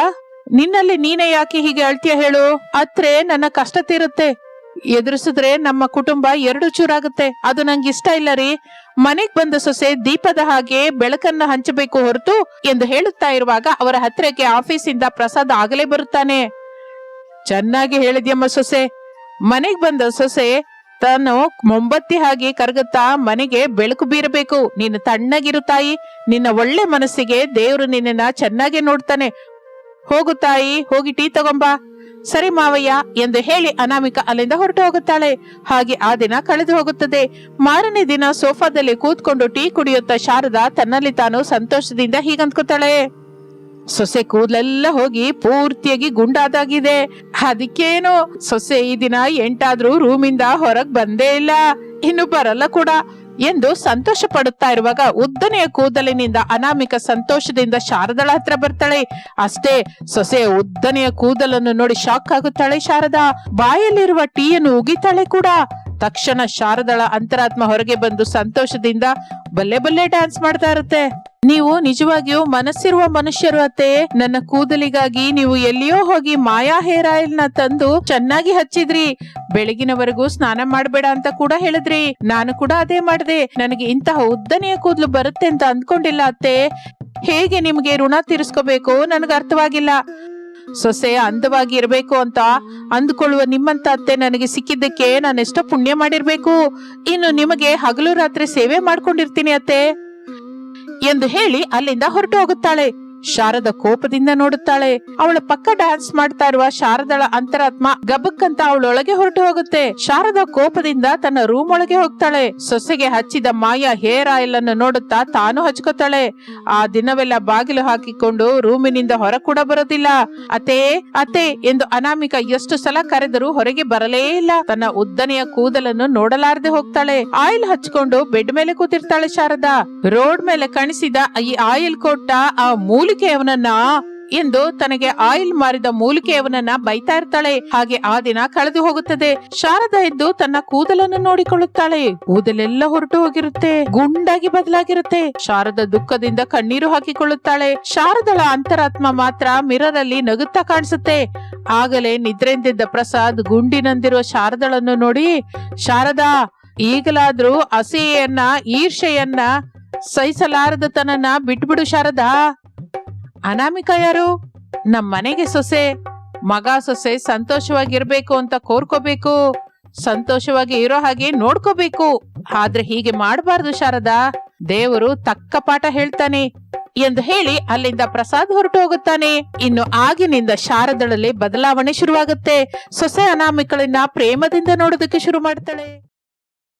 ನಿನ್ನಲ್ಲಿ ನೀನೇ ಯಾಕೆ ಹೀಗೆ ಅಳ್ತೀಯ ಹೇಳು? ಅತ್ರೆ ನನ್ನ ಕಷ್ಟ ತೀರುತ್ತೆ. ಎದುರಿಸಿದ್ರೆ ನಮ್ಮ ಕುಟುಂಬ ಎರಡು ಚೂರಾಗುತ್ತೆ. ಅದು ನಂಗೆ ಇಷ್ಟ ಇಲ್ಲ ರೀ. ಮನೆಗ್ ಬಂದ ಸೊಸೆ ದೀಪದ ಹಾಗೆ ಬೆಳಕನ್ನ ಹಂಚಬೇಕು ಹೊರತು ಎಂದು ಹೇಳುತ್ತಾ ಇರುವಾಗ ಅವರ ಹತ್ರಕ್ಕೆ ಆಫೀಸಿಂದ ಪ್ರಸಾದ್ ಆಗಲೇ ಬರುತ್ತಾನೆ. ಚೆನ್ನಾಗಿ ಹೇಳಿದ್ಯಮ್ಮ ಸೊಸೆ. ಮನೆಗ್ ಬಂದ ಸೊಸೆ ತಾನು ಮೊಂಬತ್ತಿ ಹಾಗೆ ಕರಗುತ್ತಾ ಮನೆಗೆ ಬೆಳಕು ಬೀರಬೇಕು. ನೀನು ತಣ್ಣಗಿರು ತಾಯಿ, ನಿನ್ನ ಒಳ್ಳೆ ಮನಸ್ಸಿಗೆ ದೇವರು ನಿನ್ನನ್ನ ಚೆನ್ನಾಗಿ ನೋಡ್ತಾನೆ. ಹೋಗು ತಾಯಿ, ಹೋಗಿ ಟೀ ತಗೊಂಬಾ. ಸರಿ ಮಾವಯ್ಯ, ಎಂದು ಹೇಳಿ ಅನಾಮಿಕ ಅಲ್ಲಿಂದ ಹೊರಟು ಹೋಗುತ್ತಾಳೆ. ಹಾಗೆ ಆ ದಿನ ಕಳೆದು ಹೋಗುತ್ತದೆ. ಮಾರನೇ ದಿನ ಸೋಫಾದಲ್ಲಿ ಕೂತ್ಕೊಂಡು ಟೀ ಕುಡಿಯುತ್ತಾ ಶಾರದಾ ತನ್ನಲ್ಲಿ ತಾನು ಸಂತೋಷದಿಂದ ಹೀಗಂದ್ಕೋತಾಳೆ. ಸೊಸೆ ಕೂದಲೆಲ್ಲ ಹೋಗಿ ಪೂರ್ತಿಯಾಗಿ ಗುಂಡಾದಾಗಿದೆ. ಅದಕ್ಕೇನು? ಸೊಸೆ ಈ ದಿನ ಎಂಟಾದ್ರೂ ರೂಮಿಂದ ಹೊರಗ್ ಬಂದೇ ಇಲ್ಲ. ಇನ್ನು ಬರಲ್ಲ ಕೂಡ ಎಂದು ಸಂತೋಷ ಪಡುತ್ತಾ ಇರುವಾಗ ಉದ್ದನೆಯ ಕೂದಲಿನಿಂದ ಅನಾಮಿಕ ಸಂತೋಷದಿಂದ ಶಾರದಳ ಹತ್ರ ಬರ್ತಾಳೆ. ಅಷ್ಟೇ, ಸೊಸೆ ಉದ್ದನೆಯ ಕೂದಲನ್ನು ನೋಡಿ ಶಾಕ್ ಆಗುತ್ತಾಳೆ ಶಾರದಾ. ಬಾಯಲ್ಲಿರುವ ಟೀಯನ್ನು ಉಗಿತಾಳೆ ಕೂಡ. ತಕ್ಷಣ ಶಾರದಳ ಅಂತರಾತ್ಮ ಹೊರಗೆ ಬಂದು ಸಂತೋಷದಿಂದ ಬಲ್ಲೆ ಬಲ್ಲೆ ಡ್ಯಾನ್ಸ್ ಮಾಡ್ತಾ ಇರುತ್ತೆ. ನೀವು ನಿಜವಾಗಿಯೂ ಮನಸ್ಸಿರುವ ಮನುಷ್ಯರು ಅತ್ತೆ. ನನ್ನ ಕೂದಲಿಗಾಗಿ ನೀವು ಎಲ್ಲಿಯೋ ಹೋಗಿ ಮಾಯಾ ಹೇರ್ ಆಯಿಲ್ನ ತಂದು ಚೆನ್ನಾಗಿ ಹಚ್ಚಿದ್ರಿ. ಬೆಳಗಿನವರೆಗೂ ಸ್ನಾನ ಮಾಡಬೇಡ ಅಂತ ಕೂಡ ಹೇಳಿದ್ರಿ. ನಾನು ಕೂಡ ಅದೇ ಮಾಡಿದೆ. ನನಗೆ ಇಂತಹ ಉದ್ದನೆಯ ಕೂದಲು ಬರುತ್ತೆ ಅಂತ ಅಂದ್ಕೊಂಡಿಲ್ಲ ಅತ್ತೆ. ಹೇಗೆ ನಿಮ್ಗೆ ಋಣ ತೀರಿಸ್ಕೋಬೇಕು? ನನಗೆ ಅರ್ಥವಾಗಿಲ್ಲ. ಸೊಸೆ ಅಂದವಾಗಿ ಇರಬೇಕು ಅಂತ ಅಂದ್ಕೊಳ್ಳುವ ನಿಮ್ಮಂತ ಅತ್ತೆ ನನಗೆ ಸಿಕ್ಕಿದ್ದಕ್ಕೆ ನಾನು ಎಷ್ಟೋ ಪುಣ್ಯ ಮಾಡಿರ್ಬೇಕು. ಇನ್ನು ನಿಮಗೆ ಹಗಲು ರಾತ್ರಿ ಸೇವೆ ಮಾಡ್ಕೊಂಡಿರ್ತೀನಿ ಅತ್ತೆ. ಎಂದು ಹೇಳಿ ಅಲ್ಲಿಂದ ಹೊರಟು ಹೋಗುತ್ತಾಳೆ. ಶಾರದ ಕೋಪದಿಂದ ನೋಡುತ್ತಾಳೆ. ಅವಳ ಪಕ್ಕ ಡ್ಯಾನ್ಸ್ ಮಾಡ್ತಾ ಇರುವ ಶಾರದಳ ಅಂತರಾತ್ಮ ಗಬಕ್ಕಂತ ಅವಳೊಳಗೆ ಹೊರಟು ಹೋಗುತ್ತೆ. ಶಾರದ ಕೋಪದಿಂದ ತನ್ನ ರೂಮ್ ಒಳಗೆ ಹೋಗ್ತಾಳೆ. ಸೊಸೆಗೆ ಹಚ್ಚಿದ ಮಾಯಾ ಹೇರ್ ಆಯಿಲ್ ಅನ್ನು ನೋಡುತ್ತಾ ತಾನು ಹಚ್ಕೋತಾಳೆ. ಆ ದಿನವೆಲ್ಲ ಬಾಗಿಲು ಹಾಕಿಕೊಂಡು ರೂಮಿನಿಂದ ಹೊರ ಕೂಡ ಬರೋದಿಲ್ಲ. ಅತೇ ಅತೇ ಎಂದು ಅನಾಮಿಕ ಎಷ್ಟು ಸಲ ಕರೆದರೂ ಹೊರಗೆ ಬರಲೇ ಇಲ್ಲ. ತನ್ನ ಉದ್ದನೆಯ ಕೂದಲನ್ನು ನೋಡಲಾರದೆ ಹೋಗ್ತಾಳೆ. ಆಯಿಲ್ ಹಚ್ಕೊಂಡು ಬೆಡ್ ಮೇಲೆ ಕೂತಿರ್ತಾಳೆ ಶಾರದಾ. ರೋಡ್ ಮೇಲೆ ಕಾಣಿಸಿದ ಈ ಆಯಿಲ್ ಕೊಟ್ಟ ಆ ಮೂಲಿಕೆಯವನನ್ನ ಎಂದು ತನಗೆ ಆಯಿಲ್ ಮಾರಿದ ಮೂಲಿಕೆಯವನನ್ನ ಬೈತಾ ಇರ್ತಾಳೆ. ಹಾಗೆ ಆ ದಿನ ಕಳೆದು ಹೋಗುತ್ತದೆ. ಶಾರದಾ ಎದ್ದು ತನ್ನ ಕೂದಲನ್ನು ನೋಡಿಕೊಳ್ಳುತ್ತಾಳೆ. ಕೂದಲೆಲ್ಲ ಹೊರಟು ಹೋಗಿರುತ್ತೆ. ಗುಂಡಾಗಿ ಬದಲಾಗಿರುತ್ತೆ. ಶಾರದ ದುಃಖದಿಂದ ಕಣ್ಣೀರು ಹಾಕಿಕೊಳ್ಳುತ್ತಾಳೆ. ಶಾರದಳ ಅಂತರಾತ್ಮ ಮಾತ್ರ ಮಿರರ್ ಅಲ್ಲಿ ನಗುತ್ತಾ ಕಾಣಿಸುತ್ತೆ. ಆಗಲೇ ನಿದ್ರೆಂದಿದ್ದ ಪ್ರಸಾದ್ ಗುಂಡಿನಂದಿರುವ ಶಾರದಳನ್ನು ನೋಡಿ, ಶಾರದಾ, ಈಗಲಾದ್ರೂ ಅಸೆಯನ್ನ ಈರ್ಷೆಯನ್ನ ಸಹಿಸಲಾರದ ತನನ್ನ ಬಿಟ್ಬಿಡು ಶಾರದಾ. ಅನಾಮಿಕ ಯಾರು? ನಮ್ ಮನೆಗೆ ಸೊಸೆ, ಮಗ ಸೊಸೆ ಸಂತೋಷವಾಗಿರ್ಬೇಕು ಅಂತ ಕೋರ್ಕೋಬೇಕು. ಸಂತೋಷವಾಗಿ ಇರೋ ಹಾಗೆ ನೋಡ್ಕೋಬೇಕು. ಆದ್ರೆ ಹೀಗೆ ಮಾಡಬಾರ್ದು ಶಾರದಾ. ದೇವರು ತಕ್ಕ ಪಾಠ ಹೇಳ್ತಾನೆ ಎಂದು ಹೇಳಿ ಅಲ್ಲಿಂದ ಪ್ರಸಾದ್ ಹೊರಟು ಹೋಗುತ್ತಾನೆ. ಇನ್ನು ಆಗಿನಿಂದ ಶಾರದಳಲ್ಲಿ ಬದಲಾವಣೆ ಶುರುವಾಗುತ್ತೆ. ಸೊಸೆ ಅನಾಮಿಕಳನ್ನ ಪ್ರೇಮದಿಂದ ನೋಡೋದಕ್ಕೆ ಶುರು ಮಾಡ್ತಾಳೆ.